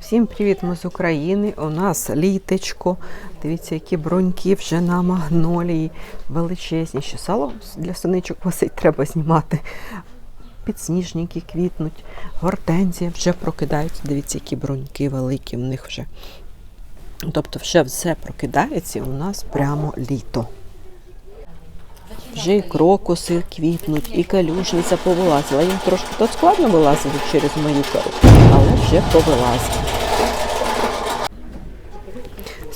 Всім привіт, ми з України. У нас літечко. Дивіться, які броньки вже на магнолії. Величезні. Ще сало для синичок висить, треба знімати. Підсніжники квітнуть, гортензія вже прокидаються. Дивіться, які броньки великі в них вже. Тобто, вже все прокидається і у нас прямо літо. Вже і крокуси квітнуть, і калюжниця повилазила. Їм трошки тут складно вилазити через мою кору, але вже повилазили.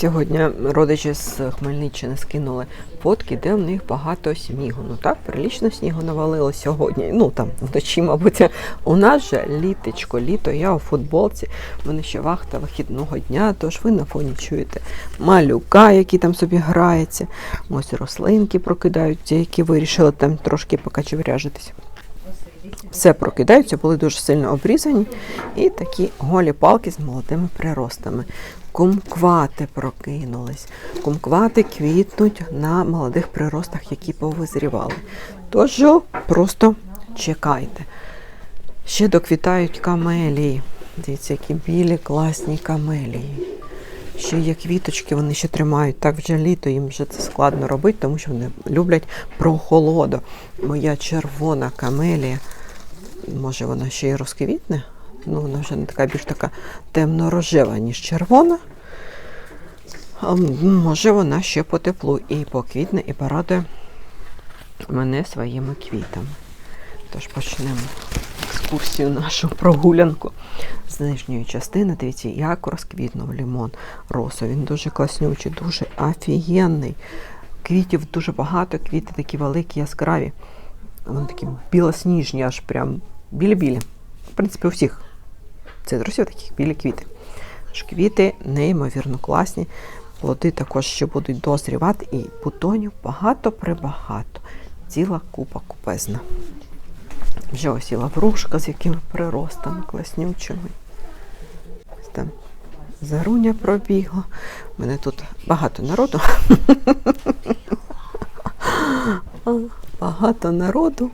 Сьогодні родичі з Хмельниччини скинули фотки, де в них багато снігу. Ну так, прилічно снігу навалило сьогодні. Ну там вночі, мабуть. У нас же літечко, літо, я у футболці. У мене ще вахта вихідного дня, тож ви на фоні чуєте малюка, який там собі грається. Ось рослинки прокидаються, які вирішили там трошки покачевряжитися. Все прокидаються, були дуже сильно обрізані, і такі голі палки з молодими приростами. Кумквати прокинулись. Кумквати квітнуть на молодих приростах, які повизрівали. Тож просто чекайте. Ще доквітають камелії. Дивіться, які білі, класні камелії. Ще є квіточки, вони ще тримають. Так вже літо їм вже це складно робити, тому що вони люблять прохолоду. Моя червона камелія, може вона ще й розквітне, ну вона вже не така більш така темно-рожева, ніж червона. Може вона ще по теплу і поквітне, і порадує мене своїми квітами. Тож почнемо екскурсію нашу прогулянку з нижньої частини. Дивіться, як розквітнув лімон росу. Він дуже класнючий, дуже офігенний. Квітів дуже багато, квіти такі великі, яскраві. Вони такі білосніжні, аж прям білі-білі. В принципі, у всіх цитрусів таких білі квіти. Тож квіти неймовірно класні. Плоди також ще будуть дозрівати, і бутонів багато-прибагато. Ціла купа купезна. Вже ось і лаврушка з якими приростами класнючими. Там заруня пробігла. У мене тут багато народу. Багато народу,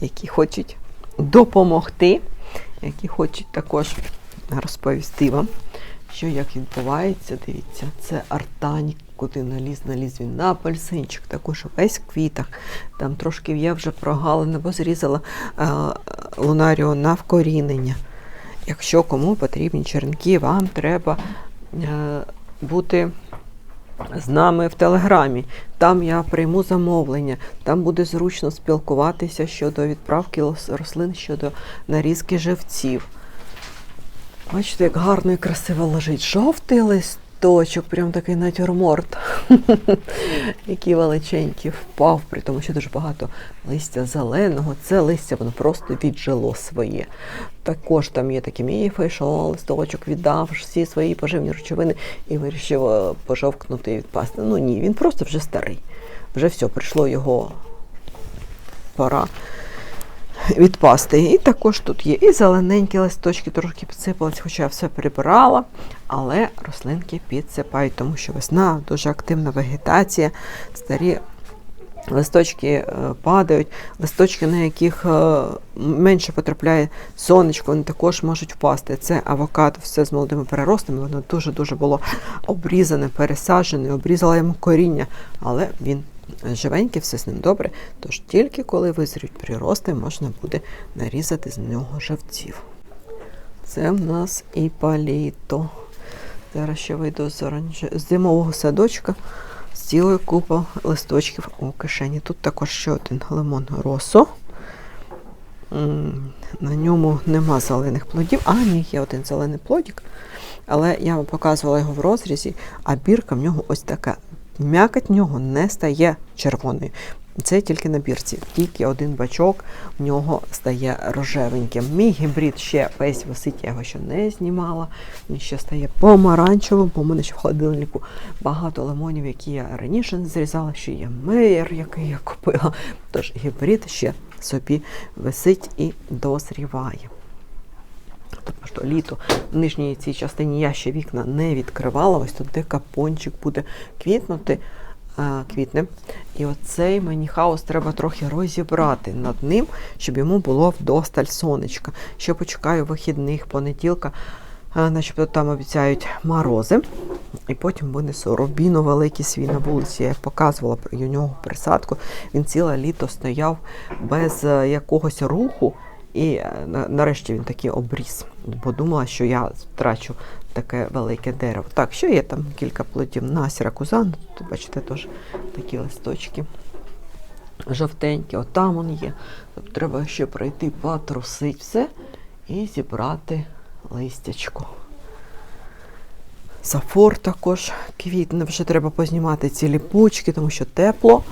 які хочуть допомогти, які хочуть також розповісти вам, що як відбувається. Дивіться, це артань, куди наліз, наліз він на апельсинчик, також весь в квітах. Там трошки я вже прогалина, бо зрізала лунаріо на вкорінення. Якщо кому потрібні черенки, вам треба е, бути з нами в Телеграмі. Там я прийму замовлення, там буде зручно спілкуватися щодо відправки рослин, щодо нарізки живців. Бачите, як гарно і красиво лежить. Жовтий листочок, прям такий натюрморт. Який величенький впав, при тому, що дуже багато листя зеленого. Це листя воно просто віджило своє. Також там є такі міфи, що листочок віддав всі свої поживні речовини і вирішив е, пожовкнути і відпасти. Ну ні, він просто вже старий. Вже все, прийшло його пора відпасти. І також тут є і зелененькі листочки, трошки підсипались, хоча я все прибирала, але рослинки підсипають, тому що весна, дуже активна вегетація, старі. Листочки е, падають, листочки, на яких е, менше потрапляє сонечко, вони також можуть впасти. Це авокадо, все з молодими переростами, воно дуже-дуже було обрізане, пересаджене, обрізала йому коріння, але він живенький, все з ним добре. Тож тільки коли визрють прирости, можна буде нарізати з нього живців. Це в нас і паліто. Зараз ще вийду з, оранж... з зимового садочка з цілою купою листочків у кишені. Тут також ще один лимон росо. На ньому нема зелених плодів. А, ні, є один зелений плодик. Але я вам показувала його в розрізі, а бірка в нього ось така. М'якоть в нього не стає червоною. Це тільки на бірці. Тільки один бачок в нього стає рожевеньким. Мій гібрид ще весь висить, я його ще не знімала. Він ще стає помаранчевим, бо в мене ще в холодильнику багато лимонів, які я раніше не зрізала, ще є меєр, який я купила. Тож гібрид ще собі висить і дозріває. Тобто що літо в нижній цій частині я ще вікна не відкривала. Ось тут де капончик буде квітнути, квітне. І оцей мені хаос треба трохи розібрати над ним, щоб йому було вдосталь сонечка. Ще почекаю вихідних понеділка. Начебто там обіцяють морози. І потім винесу рубіно великий свій на вулиці. Я показувала про нього присадку. Він ціле літо стояв без е, якогось руху. І е, на- нарешті він такий обріз. Бо думала, що я втрачу таке велике дерево. Так, що є там кілька плодів на сіракузан. Тут, бачите, теж такі листочки жовтенькі. От там він є. Тобто треба ще пройти, потрусити все і зібрати листячко. Сафор також квітне, вже треба познімати ці ліпучки, тому що тепло,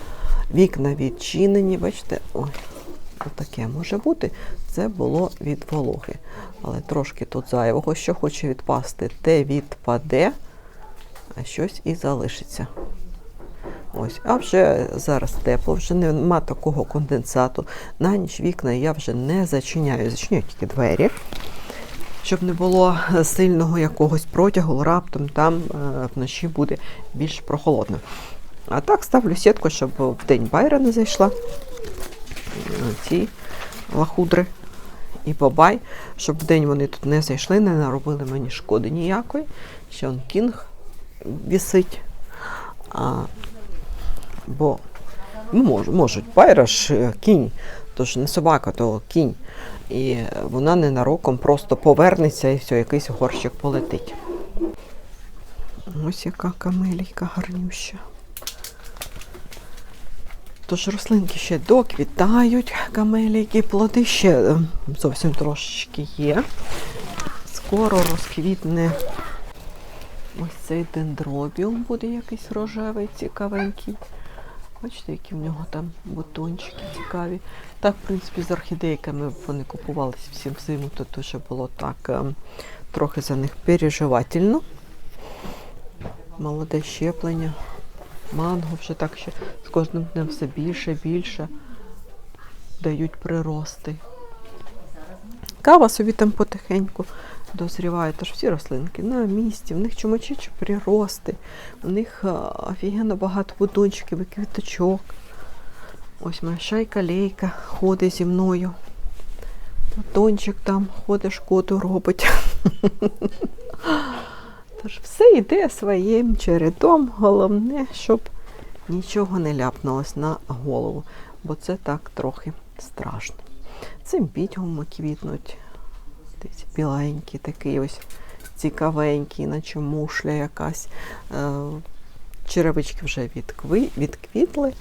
вікна відчинені, бачите, ой, таке може бути. Це було від вологи. Але трошки тут зайвого, що хоче відпасти, те відпаде, а щось і залишиться. Ось, а вже зараз тепло, вже нема такого конденсату. На ніч вікна я вже не зачиняю, зачиняю тільки двері щоб не було сильного якогось протягу, раптом там е, вночі буде більш прохолодно. А так ставлю сітку, щоб в день байра не зайшла. Ці лахудри і бабай, щоб в день вони тут не зайшли, не наробили мені шкоди ніякої. Ще он кінг вісить. А, бо ну, мож, можуть, байра ж е, кінь, тож не собака, то кінь. І вона ненароком просто повернеться і все, якийсь горщик полетить. Ось яка камелійка гарнюща. Тож рослинки ще доквітають, камелійки, плоди ще е, зовсім трошечки є. Скоро розквітне ось цей дендробіум буде якийсь рожевий, цікавенький. Бачите, які в нього там бутончики цікаві. Так, в принципі, з орхідейками вони купувалися всім взиму, то дуже було так ем, трохи за них переживательно. Молоде щеплення. Манго вже так ще з кожним днем все більше більше дають прирости. Кава собі там потихеньку дозріває, тож всі рослинки на місці, в них чумачичі прирости, у них офігенно багато бутончиків і квіточок. Ось моя шайка лейка ходить зі мною. Бутончик там ходить, шкоду робить. Тож все йде своїм чередом. Головне, щоб нічого не ляпнулось на голову, бо це так трохи страшно. Цим підгуми квітнуть. Дивіться, біленький такий ось цікавенький, наче мушля якась. Е, Черевички вже відкви, відквітли.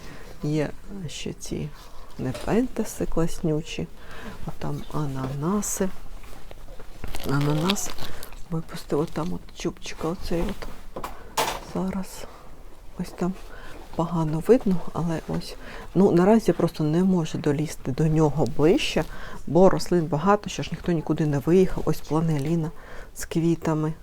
Є ще ці непентеси класнючі. От там ананаси. Ананас випустив там от чубчика оцей от. Зараз ось там погано видно, але ось. Ну, наразі я просто не можу долізти до нього ближче, бо рослин багато, ще ж ніхто нікуди не виїхав. Ось планеліна з квітами.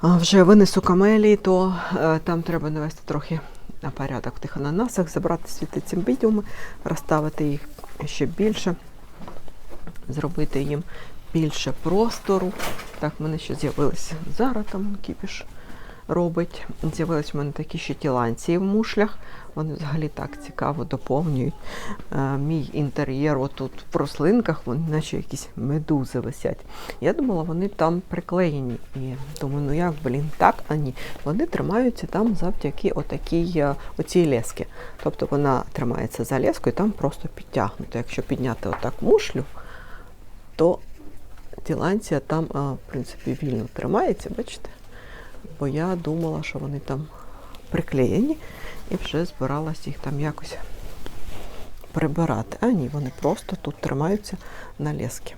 А вже винесу камелії, то е, там треба навести трохи на порядок тих ананасах, забрати світи цимбідіуми, розставити їх ще більше, зробити їм більше простору. Так, в мене ще з'явилися зараз там кіпіш робить. З'явились в мене такі ще тіланції в мушлях. Вони взагалі так цікаво доповнюють е, мій інтер'єр. Отут в рослинках, вони наче якісь медузи висять. Я думала, вони там приклеєні. І думаю, ну як, блін, так, а ні. Вони тримаються там завдяки отакій, е, оцій лески. Тобто вона тримається за лескою, там просто підтягнуто. Якщо підняти отак мушлю, то тіланція там, в принципі, вільно тримається, бачите? бо я думала, що вони там приклеєні і вже збиралась їх там якось прибирати. А ні, вони просто тут тримаються на лески.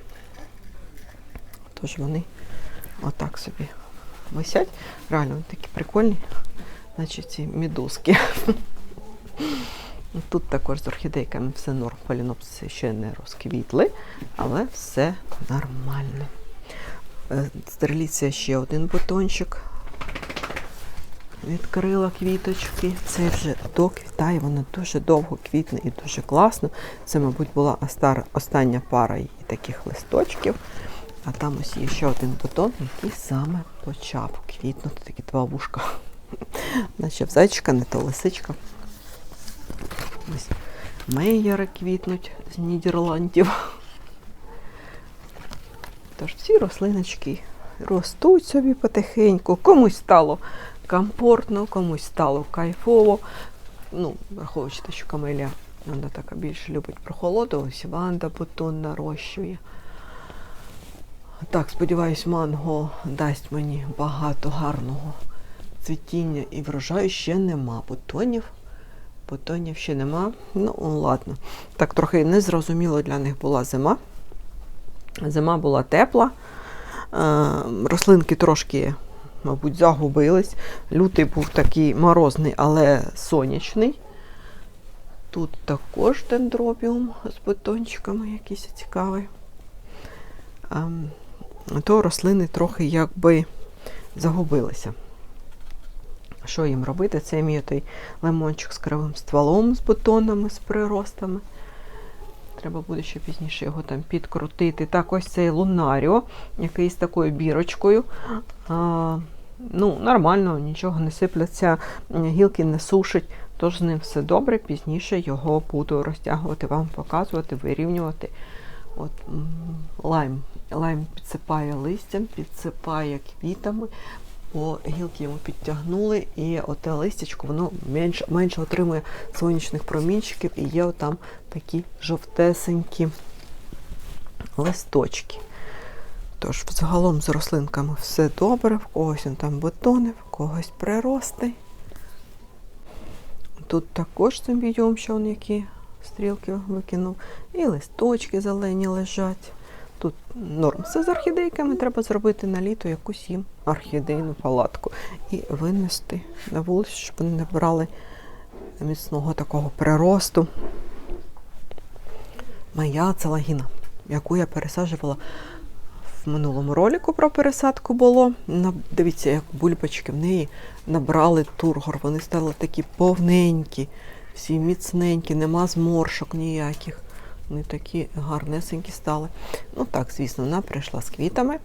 Тож вони отак собі висять. Реально вони такі прикольні, наче ці мідузки. Тут також з орхідейками все норм, полінопси ще не розквітли, але все нормально. Е, Стреліться ще один бутончик. Відкрила квіточки. Це вже доквітає, воно дуже довго квітне і дуже класно. Це, мабуть, була остання пара її таких листочків. А там ось є ще один бутон, який саме почав квітнути. Такі два вушка. Наче зайчика, не то лисичка. Ось мейєри квітнуть з Нідерландів. Тож всі рослиночки ростуть собі потихеньку. Комусь стало комфортно, комусь стало кайфово. Ну, враховуючи те, що камелія вона така більше любить прохолоду, ось Ванда бутон нарощує. Так, сподіваюсь, манго дасть мені багато гарного цвітіння і врожаю ще нема. Бутонів. Бутонів ще нема. Ну, ладно. Так, трохи незрозуміло для них була зима. Зима була тепла. Е, рослинки трошки, мабуть, загубились. Лютий був такий морозний, але сонячний. Тут також дендробіум з бутончиками якийсь цікавий. Ем, то рослини трохи якби загубилися. Що їм робити? Це мій той лимончик з кривим стволом, з бутонами, з приростами. Треба буде ще пізніше його там підкрутити. Так, ось цей лунаріо, який з такою бірочкою. А, ну, нормально, нічого не сипляться, гілки не сушить, тож з ним все добре. Пізніше його буду розтягувати, вам показувати, вирівнювати. От, лайм. Лайм підсипає листям, підсипає квітами, бо гілки йому підтягнули, і оте листячко воно менше, менше отримує сонячних промінчиків, і є там такі жовтесенькі листочки. Тож, взагалом з рослинками все добре, в когось он там бутони, в когось прирости. Тут також цим відео, що он які стрілки викинув, і листочки зелені лежать. Тут норм. З орхідейками треба зробити на літо якусь їм орхідейну палатку і винести на вулицю, щоб вони не брали міцного такого приросту. Моя целагіна, яку я пересаджувала в минулому ролику про пересадку було. Дивіться, як бульбочки в неї набрали тургор. Вони стали такі повненькі, всі міцненькі, нема зморшок ніяких. Вони такі гарнесенькі стали. Ну так, звісно, вона прийшла з квітами.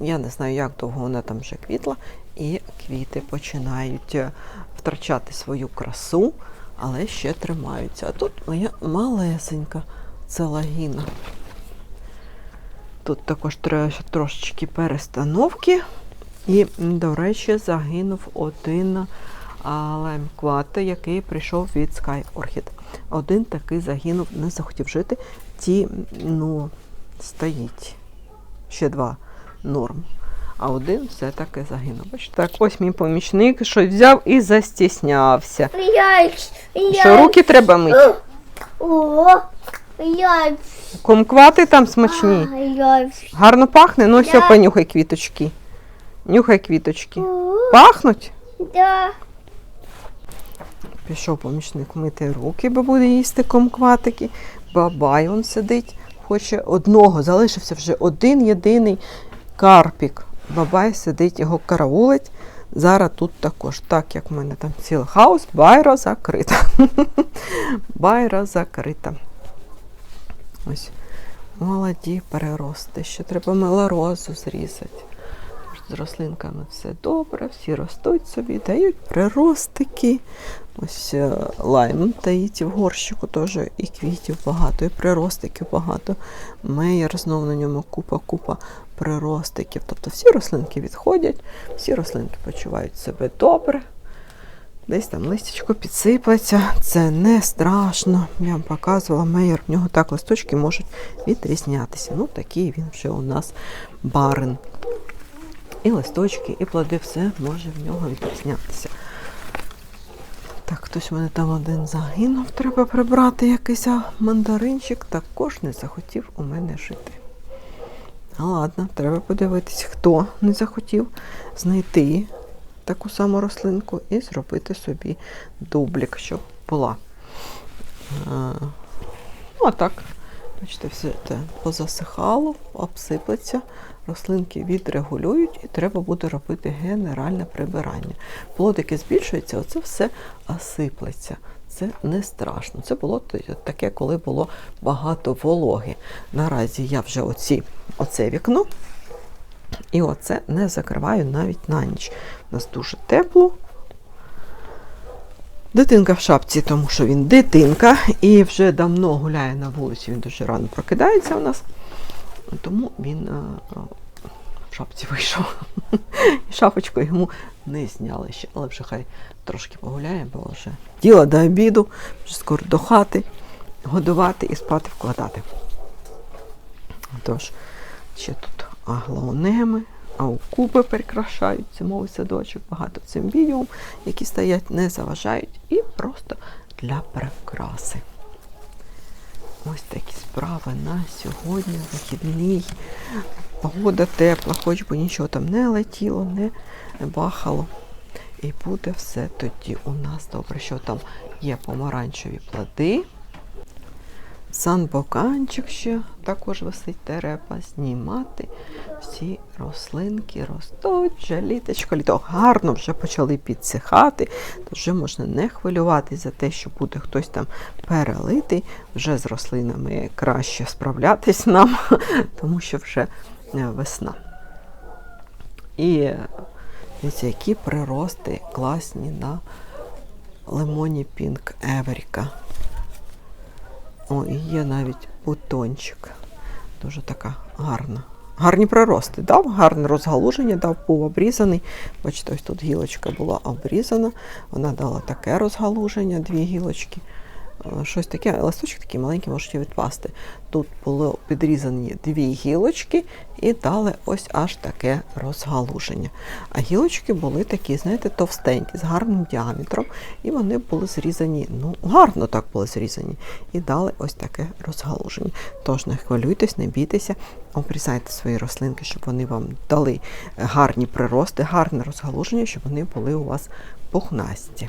Я не знаю, як довго вона там вже квітла, і квіти починають е, втрачати свою красу, але ще тримаються. А тут моя малесенька целагіна. Тут також треба трошечки перестановки. І, до речі, загинув один лаймквата, який прийшов від Sky Orchid. Один такий загинув, не захотів жити. Ті, ну, стоїть. Ще два норм. А один все-таки загинув. Бачите, так, ось мій помічник щось взяв і застіснявся. Що руки треба мити? О, Комквати там смачні. Гарно пахне, ну все, понюхай квіточки. Нюхай квіточки. Пахнуть? да, Пішов помічник мити руки, бо буде їсти комкватики. Бабай он сидить, хоче одного. Залишився вже один єдиний карпік. Бабай сидить, його караулить. Зараз тут також, так як в мене там цілий хаос, байра закрита. байра закрита. Ось. Молоді перерости. Ще треба мелорозу зрізати. З рослинками все добре, всі ростуть собі, дають приростики. Ось е, лайм таїть в горщику теж і квітів багато, і приростиків багато. Меєр знов на ньому купа-купа приростиків. Тобто всі рослинки відходять, всі рослинки почувають себе добре. Десь там листячко підсипається, це не страшно. Я вам показувала меєр, в нього так листочки можуть відрізнятися. Ну, такий він вже у нас барин. І листочки, і плоди, все може в нього відрізнятися. Так, хтось у мене там один загинув, треба прибрати якийсь мандаринчик, також не захотів у мене жити. А ладно, треба подивитись, хто не захотів знайти таку саму рослинку і зробити собі дублік, щоб була. А, ну, так, бачите, все це позасихало, обсиплеться, рослинки відрегулюють і треба буде робити генеральне прибирання. Плодики збільшуються, оце все осиплеться. Це не страшно. Це було таке, коли було багато вологи. Наразі я вже оці, оце вікно і оце не закриваю навіть на ніч. У нас дуже тепло. Дитинка в шапці, тому що він дитинка і вже давно гуляє на вулиці, він дуже рано прокидається у нас. Тому він е, шапці вийшов. І шапочку йому не зняли ще, але вже хай трошки погуляє, бо вже діло до обіду, вже скоро до хати, годувати і спати вкладати. Тож, ще тут аглонеми, аукупи прикрашають зимовий садочок, багато цим відео, які стоять, не заважають і просто для прикраси. Ось такі справи на сьогодні, вихідний. Погода тепла, хоч би нічого там не летіло, не бахало. І буде все тоді у нас добре, що там є помаранчеві плоди. Санбоканчик ще також висить, треба знімати. Всі рослинки ростуть, вже літочко, літо гарно вже почали підсихати, вже можна не хвилюватися за те, що буде хтось там перелитий. Вже з рослинами краще справлятись нам, тому що вже е, весна. І дивіться, які прирости класні на лимоні Пінк Еверіка. О, і є навіть бутончик. Дуже така гарна. Гарні прирости дав, гарне розгалуження дав, був обрізаний. Бачите, ось тут гілочка була обрізана. Вона дала таке розгалуження, дві гілочки. Е, Щось таке, листочки такі маленькі можуть відпасти. Тут були підрізані дві гілочки і дали ось аж таке розгалуження. А гілочки були такі, знаєте, товстенькі, з гарним діаметром, і вони були зрізані, ну, гарно так були зрізані, і дали ось таке розгалуження. Тож не хвилюйтесь, не бійтеся, обрізайте свої рослинки, щоб вони вам дали гарні прирости, гарне розгалуження, щоб вони були у вас пухнасті.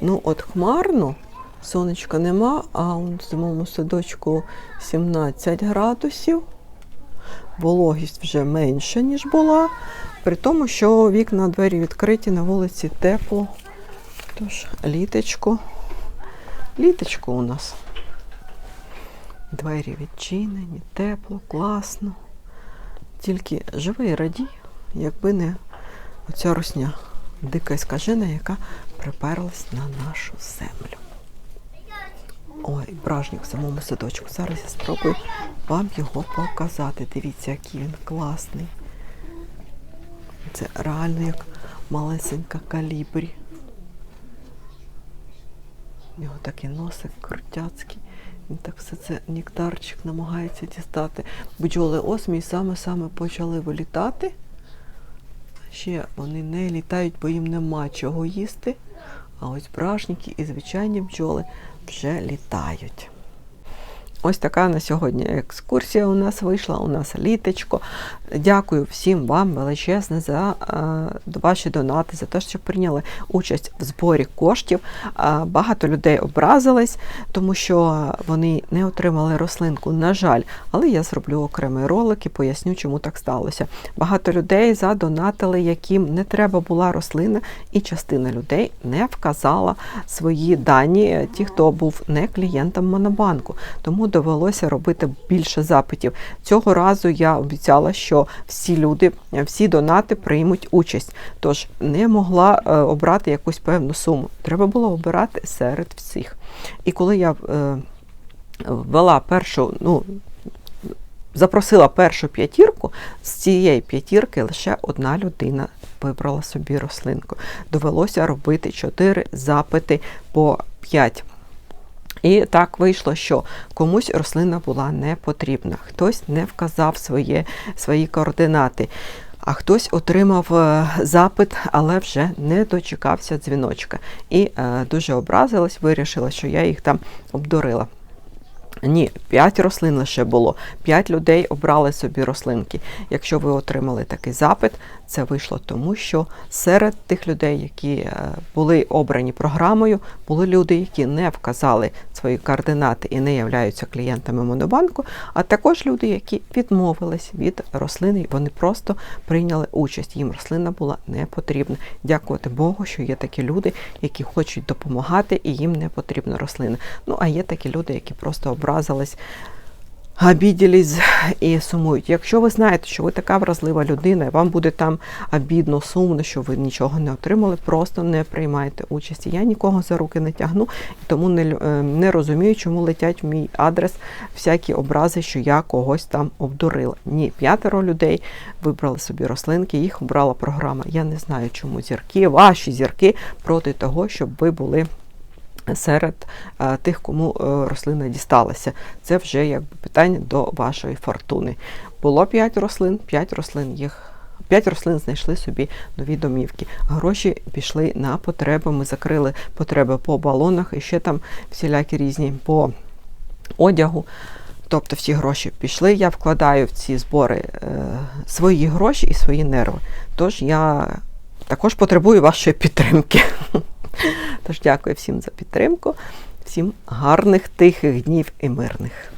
Ну, от хмарно, сонечка нема, а в зимовому садочку 17 градусів. Вологість вже менша, ніж була. При тому, що вікна двері відкриті, на вулиці тепло. Тож, літочко. Літочко у нас. Двері відчинені, тепло, класно. Тільки живи і радій, якби не оця русня, дика скажена, яка приперлась на нашу землю. Ой, бражник в самому садочку. Зараз я спробую вам його показати. Дивіться, який він класний. Це реально як малесенька калібрі. У нього такий носик крутяцький. Він так все це нектарчик намагається дістати. Бджоли осмій саме-саме почали вилітати. Ще вони не літають, бо їм нема чого їсти. А ось брашники і звичайні бджоли вже літають. Ось така на сьогодні екскурсія у нас вийшла, у нас літочко. Дякую всім вам величезне за е, ваші донати, за те, що прийняли участь в зборі коштів. Е, багато людей образились, тому що вони не отримали рослинку, на жаль, але я зроблю окремий ролик і поясню, чому так сталося. Багато людей задонатили, яким не треба була рослина, і частина людей не вказала свої дані, ті, хто був не клієнтом Монобанку. Тому довелося робити більше запитів. Цього разу я обіцяла, що всі люди, всі донати приймуть участь. Тож не могла е, обрати якусь певну суму. Треба було обирати серед всіх. І коли я е, ввела першу, ну, запросила першу п'ятірку, з цієї п'ятірки лише одна людина вибрала собі рослинку. Довелося робити чотири запити по п'ять. І так вийшло, що комусь рослина була не потрібна, хтось не вказав своє, свої координати, а хтось отримав е, запит, але вже не дочекався дзвіночка. І е, дуже образилась, вирішила, що я їх там обдурила. Ні, 5 рослин лише було. 5 людей обрали собі рослинки. Якщо ви отримали такий запит, це вийшло тому, що серед тих людей, які е, були обрані програмою, були люди, які не вказали свої координати і не являються клієнтами Монобанку, а також люди, які відмовились від рослини, вони просто прийняли участь. Їм рослина була не потрібна. Дякувати Богу, що є такі люди, які хочуть допомагати, і їм не потрібна рослина. Ну а є такі люди, які просто образились. Обіділись і сумують. Якщо ви знаєте, що ви така вразлива людина, і вам буде там обідно, сумно, що ви нічого не отримали, просто не приймайте участі. Я нікого за руки не тягну, і тому не, е, не розумію, чому летять в мій адрес всякі образи, що я когось там обдурила. Ні, п'ятеро людей вибрали собі рослинки, їх обрала програма. Я не знаю, чому зірки, ваші зірки проти того, щоб ви були серед е, тих, кому е, рослина дісталася. Це вже якби питання до вашої фортуни. Було 5 рослин, 5 рослин їх. П'ять рослин знайшли собі нові домівки. Гроші пішли на потреби. Ми закрили потреби по балонах і ще там всілякі різні по одягу. Тобто всі гроші пішли. Я вкладаю в ці збори е, свої гроші і свої нерви. Тож я також потребую вашої підтримки. Тож дякую всім за підтримку, всім гарних, тихих днів і мирних.